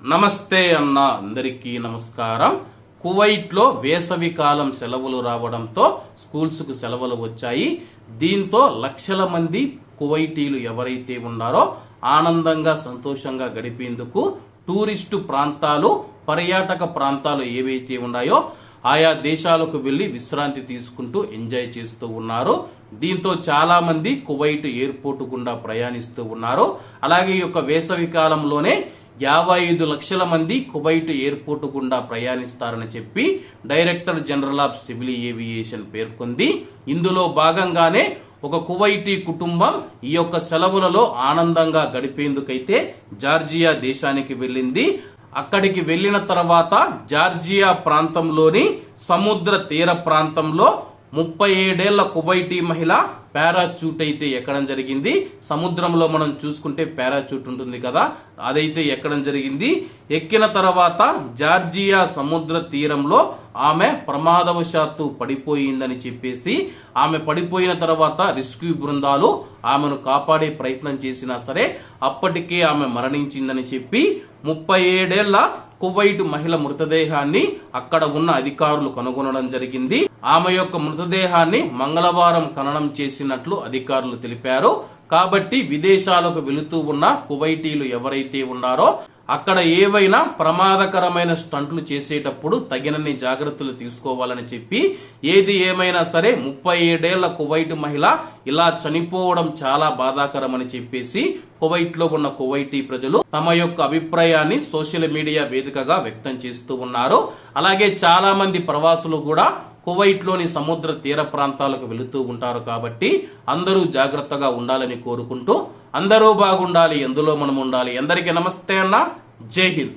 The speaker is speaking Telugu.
నమస్తే అన్న అందరికీ నమస్కారం. కువైట్లో వేసవి కాలం సెలవులు రావడంతో స్కూల్స్కు సెలవులు వచ్చాయి. దీంతో లక్షల మంది కువైటీలు ఎవరైతే ఉన్నారో ఆనందంగా సంతోషంగా గడిపేందుకు టూరిస్టు ప్రాంతాలు పర్యాటక ప్రాంతాలు ఏవైతే ఉన్నాయో ఆయా దేశాలకు వెళ్ళి విశ్రాంతి తీసుకుంటూ ఎంజాయ్ చేస్తూ ఉన్నారు. దీంతో చాలా మంది కువైట్ ఎయిర్పోర్ట్ గుండా ప్రయాణిస్తూ ఉన్నారు. అలాగే ఈ యొక్క వేసవి కాలంలోనే యాభై ఐదు లక్షల మంది కువైట్ ఎయిర్పోర్ట్ గుండా ప్రయాణిస్తారని చెప్పి director general of civil aviation పేర్కొంది. ఇందులో భాగంగానే ఒక కువైటీ కుటుంబం ఈ యొక్క సెలవులలో ఆనందంగా గడిపేందుకైతే జార్జియా దేశానికి వెళ్ళింది. అక్కడికి వెళ్ళిన తర్వాత జార్జియా ప్రాంతంలోని సముద్ర తీర ప్రాంతంలో ముప్పై ఏడేళ్ళ కువైటీ మహిళ పారాచూట్ అయితే ఎక్కడం జరిగింది. సముద్రంలో మనం చూసుకుంటే పారాచూట్ ఉంటుంది కదా అదైతే ఎక్కడం జరిగింది. ఎక్కిన తర్వాత జార్జియా సముద్ర తీరంలో ఆమె ప్రమాదవశాత్తు పడిపోయిందని చెప్పేసి ఆమె పడిపోయిన తర్వాత రెస్క్యూ బృందాలు ఆమెను కాపాడే ప్రయత్నం చేసినా సరే అప్పటికే ఆమె మరణించిందని చెప్పి ముప్పై ఏడేళ్ళ కువైట్ మహిళ మృతదేహాన్ని అక్కడ ఉన్న అధికారులు కనుగొనడం జరిగింది. ఆమె యొక్క మృతదేహాన్ని మంగళవారం ఖననం చేసినట్లు అధికారులు తెలిపారు. కాబట్టి విదేశాలకు వెళుతూ ఉన్న కువైటీలు ఎవరైతే ఉన్నారో అక్కడ ఏవైనా ప్రమాదకరమైన స్టంట్లు చేసేటప్పుడు తగినన్ని జాగ్రత్తలు తీసుకోవాలని చెప్పి ఏది ఏమైనా సరే ముప్పై ఏడేళ్ళ కువైట్ మహిళ ఇలా చనిపోవడం చాలా బాధాకరమని చెప్పేసి కువైట్లో ఉన్న కువైటీ ప్రజలు తమ యొక్క అభిప్రాయాన్ని సోషల్ మీడియా వేదికగా వ్యక్తం చేస్తూ ఉన్నారు. అలాగే చాలా మంది ప్రవాసులు కూడా కువైట్లోని సముద్ర తీర ప్రాంతాలకు వెళుతూ ఉంటారు కాబట్టి అందరూ జాగ్రత్తగా ఉండాలని కోరుకుంటూ అందరూ బాగుండాలి ఎందులో మనం ఉండాలి ఎందరికీ నమస్తే అన్న. జై హింద్.